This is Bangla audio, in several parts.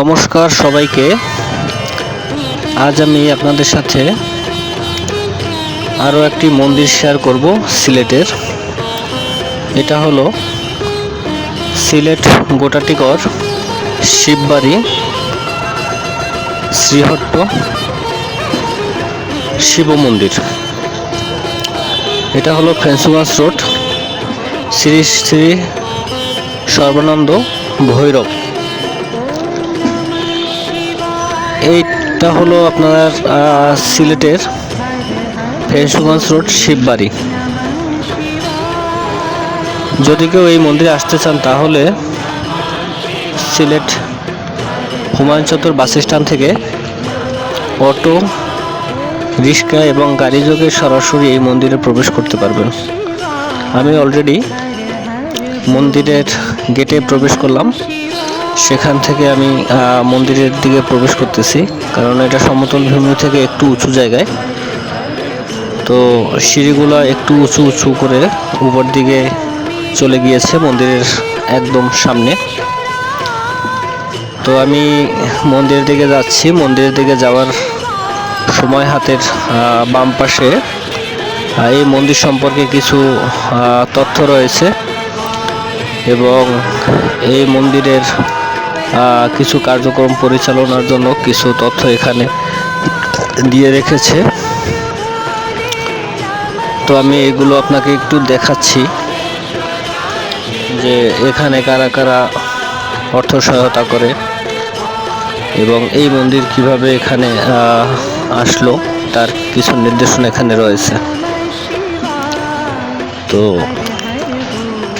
নমস্কার সবাইকে। আজ আমি আপনাদের সাথে আরও একটি মন্দির শেয়ার করব সিলেটের। এটা হলো সিলেট গোটাটিকর শিববাড়ি শ্রীহট্ট শিব মন্দির। এটা হলো ফ্রেন্সুগঞ্জ রোড। শ্রী শ্রী সর্বানন্দ ভৈরব। এইটা হলো আপনার সিলেটের ফেন্সুগঞ্জ রোড, শিববাড়ি। যদি কেউ এই মন্দিরে আসতে চান, তাহলে সিলেট হুমায়ুন চত্বর বাস স্ট্যান্ড থেকে অটো, রিক্সা এবং গাড়ি যোগে সরাসরি এই মন্দিরে প্রবেশ করতে পারবেন। আমি অলরেডি মন্দিরের গেটে প্রবেশ করলাম। সেখান থেকে আমি মন্দিরের দিকে প্রবেশ করতেছি। কারণ এটা সমতল ভূমি থেকে একটু উঁচু জায়গায়। তো সিঁড়িগুলো একটু উঁচু উঁচু করে উপর দিকে চলে গিয়েছে মন্দিরের একদম সামনে। তো আমি মন্দিরের দিকে যাচ্ছি। মন্দিরের দিকে যাওয়ার সময় হাতের বাম পাশে এই মন্দির সম্পর্কে কিছু তথ্য রয়েছে। এবং এই মন্দিরের কিছু কার্যক্রম পরিচালনার জন্য কিছু তথ্য এখানে দিয়ে রেখেছে। তো আমি এগুলো আপনাকে একটু দেখাচ্ছি যে এখানে কারা কারা অর্থ সহায়তা করে এবং এই মন্দির কীভাবে এখানে আসলো তার কিছু নির্দেশনা এখানে রয়েছে। তো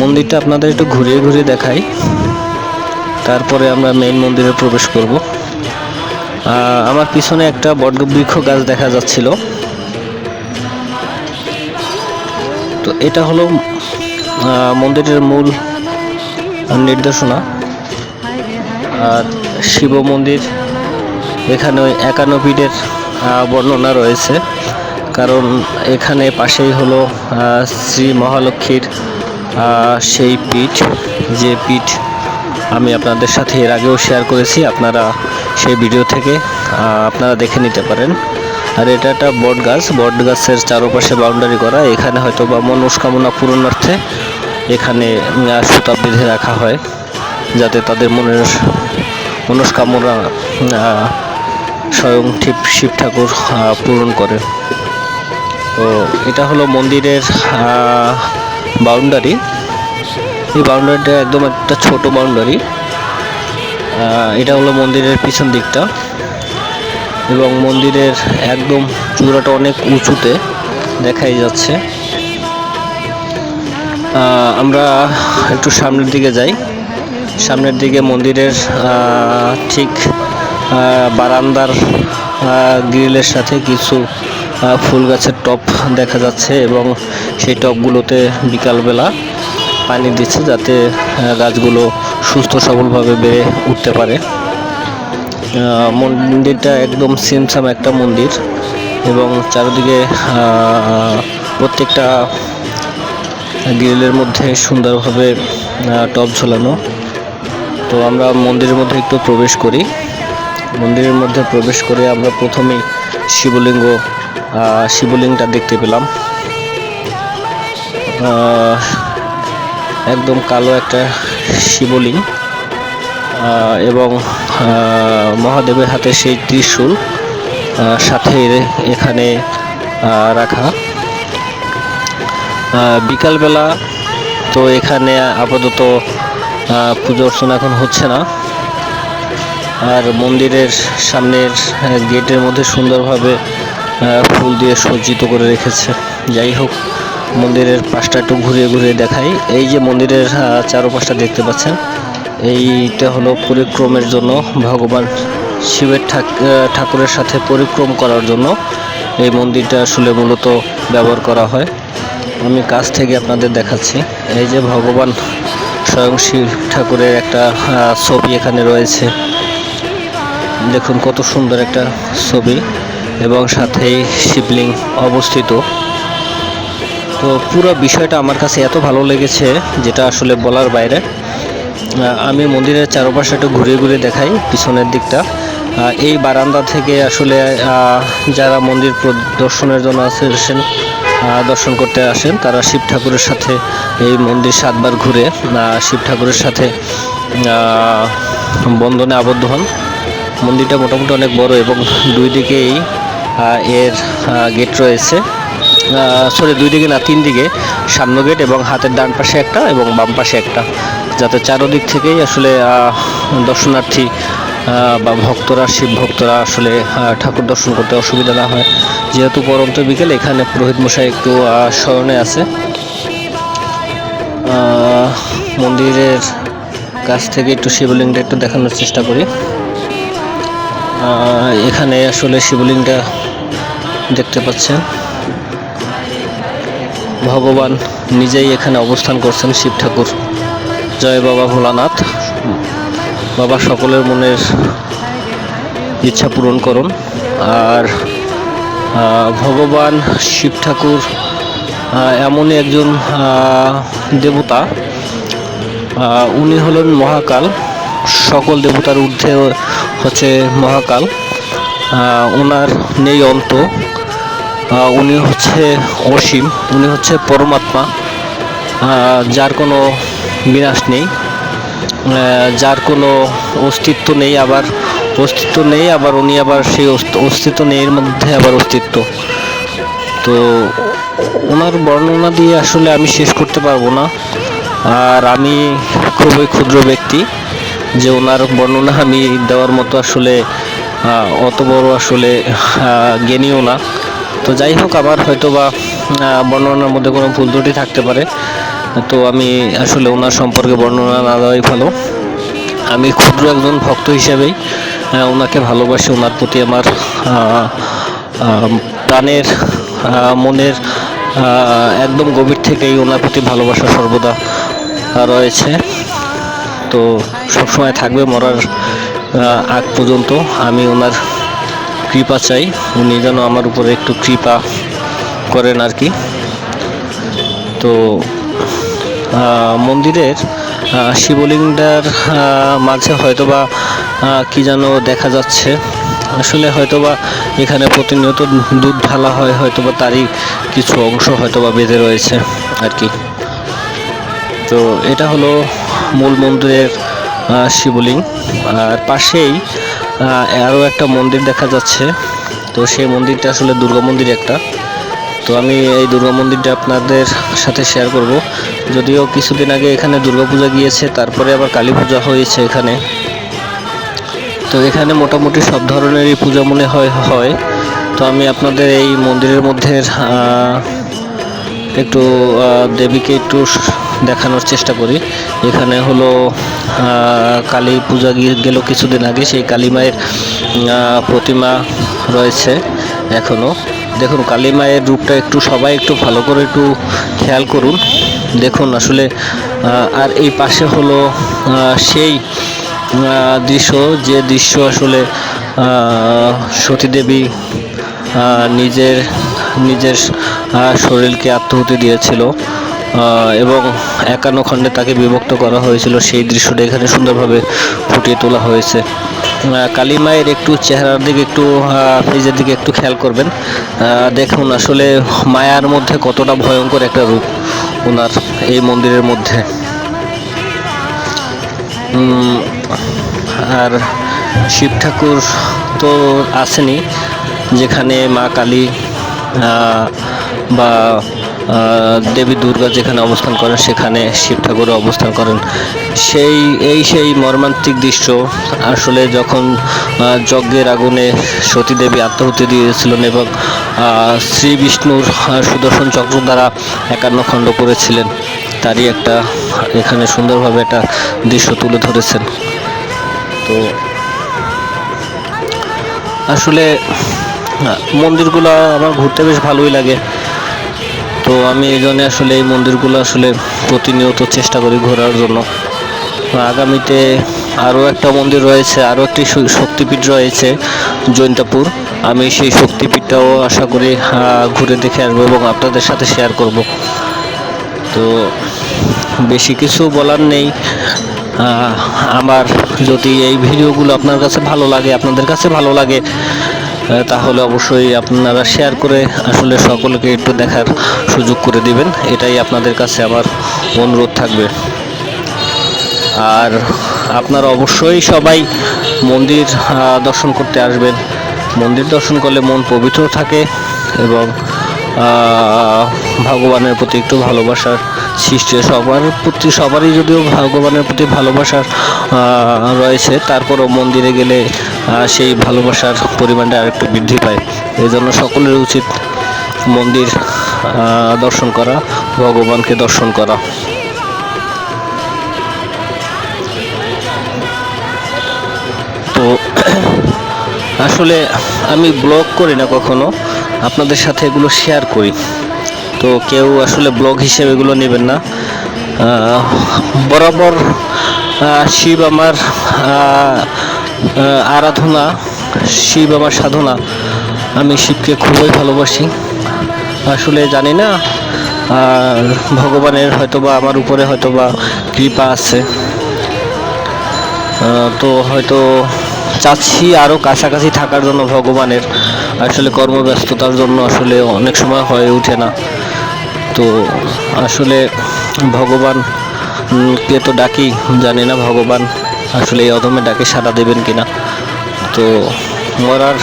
মন্দিরটা আপনাদের একটু ঘুরিয়ে ঘুরিয়ে দেখাই। তারপরে আমরা মেইন মন্দিরে প্রবেশ করব। আমার পিছনে একটা বটবৃক্ষ গাছ দেখা যাচ্ছিল। তো এটা হলো মন্দিরের মূল নির্দেশনা। আর শিব মন্দির এখানে ওই একান্ন পীঠের বর্ণনা রয়েছে। কারণ এখানে পাশেই হলো শ্রী মহালক্ষ্মীর সেই পীঠ, যে পীঠ আমি আপনাদের সাথে এর আগেও শেয়ার করেছি, আপনারা সেই ভিডিও থেকে আপনারা দেখে নিতে পারেন। আর এটা একটা বট গাছ, বট গাছের চারপাশে বাউন্ডারি করা, এখানে হয়তো বা মনস্কামনা পূরণার্থে এখানে সুতা বেঁধে রাখা হয়, যাতে তাদের মনের মনস্কামনা স্বয়ং ঠিক শিব ঠাকুর পূরণ করে। তো এটা হলো মন্দিরের বাউন্ডারি এই বাউন্ডারিটা একদম একটা ছোট বাউন্ডারি। এটা হলো মন্দিরের পিছন দিকটা। এবং মন্দিরের একদম চূড়াটা অনেক উঁচুতে দেখাই যাচ্ছে। আমরা একটু সামনের দিকে যাই। সামনের দিকে মন্দিরের ঠিক বারান্দার গ্রিলের সাথে কিছু ফুল গাছের টপ দেখা যাচ্ছে এবং সেই টপগুলোতে বিকালবেলা পানি দিচ্ছে যাতে গাছগুলো সুস্থ সবলভাবে বেড়ে উঠতে পারে। মন্দিরটা একদম সিমসাম একটা মন্দির এবং চারিদিকে প্রত্যেকটা গ্রিলের মধ্যে সুন্দরভাবে টব ঝোলানো। তো আমরা মন্দিরের মধ্যে একটু প্রবেশ করি। মন্দিরের মধ্যে প্রবেশ করে আমরা প্রথমেই শিবলিঙ্গ শিবলিঙ্গটা দেখতে পেলাম। একদম কালো একটা আহ, এবং মহাদেবের হাতে সেই ত্রিশূল সাথে এখানে রাখা। বিকালবেলা তো এখানে আপাতত পুজো অর্চনা এখন হচ্ছে না। আর মন্দিরের সামনের গেটের মধ্যে সুন্দরভাবে ফুল দিয়ে সজ্জিত করে রেখেছে। যাই হোক মন্দিরের পাশটা একটু ঘুরিয়ে ঘুরিয়ে দেখাই। এই যে মন্দিরের চারপাশটা দেখতে পাচ্ছেন, এইটা হলো পরিক্রমের জন্য ভগবান শিবের ঠাকুরের সাথে পরিক্রম করার জন্য এই মন্দিরটা আসলে মূলত ব্যবহার করা হয়। আমি কাছ থেকে আপনাদের দেখাচ্ছি। এই যে ভগবান স্বয়ং শিব ঠাকুরের একটা ছবি এখানে রয়েছে। দেখুন কত সুন্দর একটা ছবি এবং সাথেই শিবলিঙ্গ অবস্থিত। তো পুরো বিষয়টা আমার কাছে এত ভালো লেগেছে যেটা আসলে বলার বাইরে। আমি মন্দিরের চারপাশে একটু ঘুরে ঘুরে দেখাই পিছনের দিকটা। এই বারান্দা থেকে আসলে যারা মন্দির দর্শনের জন্য আসেন দর্শন করতে আসেন, তারা শিব ঠাকুরের সাথে এই মন্দির সাতবার ঘুরে শিব ঠাকুরের সাথে বন্ধনে আবদ্ধ হন। মন্দিরটা মোটামুটি অনেক বড় এবং দুই দিকেই এর গেট রয়েছে। সরি দুই দিকে না, তিন দিকে, সামনে গেট এবং হাতের ডান পাশে একটা এবং বাম পাশে একটা। যাতে চারোদিক থেকেই আসলে দর্শনার্থী বা ভক্তরা, শিব ভক্তরা আসলে ঠাকুর দর্শন করতে অসুবিধা না হয়। যেহেতু পরন্ত বিকেল, এখানে পুরোহিত মশাই একটু স্মরণে আছে। মন্দিরের কাছ থেকে একটু শিবলিঙ্গটা একটু দেখানোর চেষ্টা করি। এখানে আসলে শিবলিঙ্গটা দেখতে পাচ্ছেন। ভগবান নিজেই এখানে অবস্থান করছেন শিব ঠাকুর। জয় বাবা ভোলানাথ। বাবা সকলের মনের ইচ্ছা পূরণ করুন। আর ভগবান শিব ঠাকুর এমনই একজন দেবতা উনি হলেন মহাকাল। সকল দেবতার ঊর্ধ্বে হচ্ছে মহাকাল। ওনার নেই অন্ত। উনি হচ্ছে অসীম, উনি হচ্ছে পরমাত্মা যার কোনো বিনাশ নেই যার কোনো অস্তিত্ব নেই আবার, অস্তিত্ব নেই আবার উনি আবার সেই অস্ত- অস্তিত্ব নেই, এর মধ্যে আবার অস্তিত্ব। তো ওনার বর্ণনা দিয়ে আসলে আমি শেষ করতে পারব না। আর আমি খুবই ক্ষুদ্র ব্যক্তি, যে ওনার বর্ণনা আমি দেওয়ার মতো আসলে অত বড় আসলে জ্ঞানীও না। তো যাই হোক, আমার হয়তো বা বর্ণনার মধ্যে কোনো ভুল ত্রুটি থাকতে পারে। তো আমি আসলে ওনার সম্পর্কে বর্ণনা না দেওয়াই ভালো। আমি ক্ষুদ্র একজন ভক্ত হিসেবেই ওনাকে ভালোবাসি। ওনার প্রতি আমার প্রাণের মনের একদম গভীর থেকেই ওনার প্রতি ভালোবাসা সর্বদা রয়েছে। তো সবসময় থাকবে মরার আগ পর্যন্ত আমি ওনার কৃপা চাই। উনি যেন আমার উপরে একটু কৃপা করেন আর কি। তো মন্দিরের শিবলিঙ্গটার মাঝে হয়তোবা কি যেন দেখা যাচ্ছে। আসলে হয়তোবা এখানে প্রতিনিয়ত দুধ ঢালা হয়, হয়তোবা তারই কিছু অংশ হয়তোবা বেঁধে রয়েছে আর কি। তো, এটা হলো মূল মন্দিরের শিবলিঙ্গ। আর পাশেই আরও একটা মন্দির দেখা যাচ্ছে। তো সেই মন্দিরটা আসলে দুর্গা মন্দির একটা। তো আমি এই দুর্গা মন্দিরটা আপনাদের সাথে শেয়ার করব। যদিও কিছুদিন আগে এখানে দুর্গাপূজা গিয়েছে, তারপরে আবার কালী পূজা হয়েছে এখানে। তো এখানে মোটামুটি সব ধরনেরই পূজা মনে হয় হয়। তো আমি আপনাদের এই মন্দিরের মধ্যে একটু দেবীকে একটু দেখানোর চেষ্টা করি। এখানে হলো কালী পূজা গিয়ে গেল কিছুদিন আগে সেই কালী মায়ের প্রতিমা রয়েছে এখনও দেখুন কালী মায়ের রূপটা একটু সবাই একটু ভালো করে একটু খেয়াল করুন। দেখুন আসলে আর এই পাশে হলো সেই দৃশ্য যে দৃশ্য আসলে আহ, সতী দেবী নিজের নিজের শরীরকে আত্মহতি দিয়েছিল এবং একান্ন খণ্ডে তাকে বিভক্ত করা হয়েছিল। সেই দৃশ্যটা এখানে সুন্দরভাবে ফুটিয়ে তোলা হয়েছে। কালী মায়ের একটু চেহারার দিকে একটু ফেজের দিকে একটু খেয়াল করবেন। দেখুন আসলে মায়ার মধ্যে কতটা ভয়ঙ্কর একটা রূপ ওনার এই মন্দিরের মধ্যে। আর শিব ঠাকুর তো আসেনি যেখানে মা কালী বা দেবী দুর্গা যেখানে অবস্থান করেন, সেখানে শিব ঠাকুরও অবস্থান করেন। সেই, এই সেই মর্মান্তিক দৃশ্য আসলে যখন যজ্ঞের আগুনে সতী দেবী আত্মাহুতি দিয়েছিলেন এবং শ্রী বিষ্ণুর সুদর্শন চক্র দ্বারা একান্ন খণ্ড করেছিলেন, তারই একটা, এখানে সুন্দরভাবে একটা দৃশ্য তুলে ধরেছেন। তো, আসলে মন্দিরগুলো আমার ঘুরতে বেশ ভালোই লাগে। তো আমি এই জন্য আসলে এই মন্দিরগুলো আসলে প্রতিনিয়ত চেষ্টা করি ঘোরার জন্য। আগামীতে আরও একটা মন্দির রয়েছে, আরও একটি শক্তিপীঠ রয়েছে, জৈন্তাপুর। আমি সেই শক্তিপীঠটাও আশা করি ঘুরে দেখে আসব এবং আপনাদের সাথে শেয়ার করব। তো বেশি কিছু বলার নেই। আমার যদি এই ভিডিওগুলো আপনার কাছে ভালো লাগে, আপনাদের কাছে ভালো লাগে তাহলে অবশ্যই আপনারা শেয়ার করে আসলে সকলকে একটু দেখার সুযোগ করে দিবেন। এটাই আপনাদের কাছে আমার অনুরোধ থাকবে। আর আপনারা অবশ্যই সবাই মন্দির দর্শন করতে আসবেন। মন্দির দর্শন করলে মন পবিত্র থাকে এবং ভগবানের প্রতি একটু ভালোবাসার সৃষ্টি সবার প্রতি, সবারই যদিও ভগবানের প্রতি ভালোবাসার রয়েছে, তারপরও মন্দিরে গেলে সেই ভালোবাসার পরিমাণটা আরেকটু বৃদ্ধি পায়। এই জন্য সকলের উচিত মন্দির দর্শন করা, ভগবানকে দর্শন করা। তো আসলে আমি ব্লগ করি না কখনো। আপনাদের সাথে এগুলো শেয়ার করি। তো কেউ আসলে ব্লগ হিসেবে এগুলো নেবেন না। বরাবর শিব আমার আরাধনা, শিব আমার সাধনা। আমি শিবকে খুবই ভালোবাসি। আসলে জানি না ভগবানের হয়তোবা আমার উপরে হয়তোবা কৃপা আছে। তো হয়তো চাচ্ছি আরও কাছাকাছি থাকার জন্য ভগবানের। আসলে কর্মব্যস্ততার জন্য আসলে অনেক সময় হয়ে ওঠে না। তো আসলে ভগবান কে তো ডাকি, জানি না ভগবান আসলে এই অধমে ডাকে, সাড়া দেবেন কিনা। তো মরার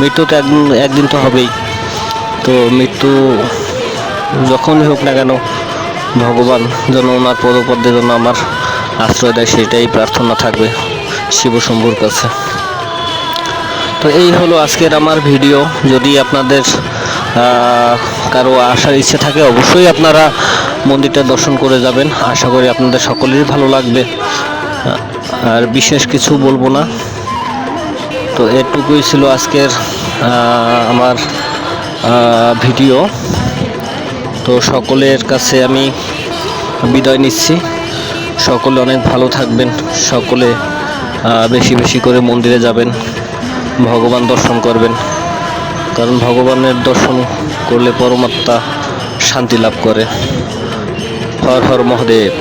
মৃত্যু তো একদিন একদিন তো হবেই। তো মৃত্যু যখনই হোক না কেন, ভগবান যেন ওনার পদপদ্মে যেন আমার আশ্রয় দেয়, সেটাই প্রার্থনা থাকবে। শিবশম্ভুর কাছে। তো এই হলো আজকের আমার ভিডিও। যদি আপনাদের কারও আসার ইচ্ছে থাকে, অবশ্যই আপনারা মন্দিরটা দর্শন করে যাবেন। আশা করি আপনাদের সকলেরই ভালো লাগবে। আর বিশেষ কিছু বলব না। তো এটুকুই ছিল আজকের আমার ভিডিও। তো সকলের কাছে আমি বিদায় নিচ্ছি। সকলে অনেক ভালো থাকবেন। সকলে বেশি বেশি করে মন্দিরে যাবেন, ভগবান দর্শন করবেন। কারণ ভগবানের দর্শন করলে পরমাত্মা শান্তি লাভ করে। হর হর মহাদেব।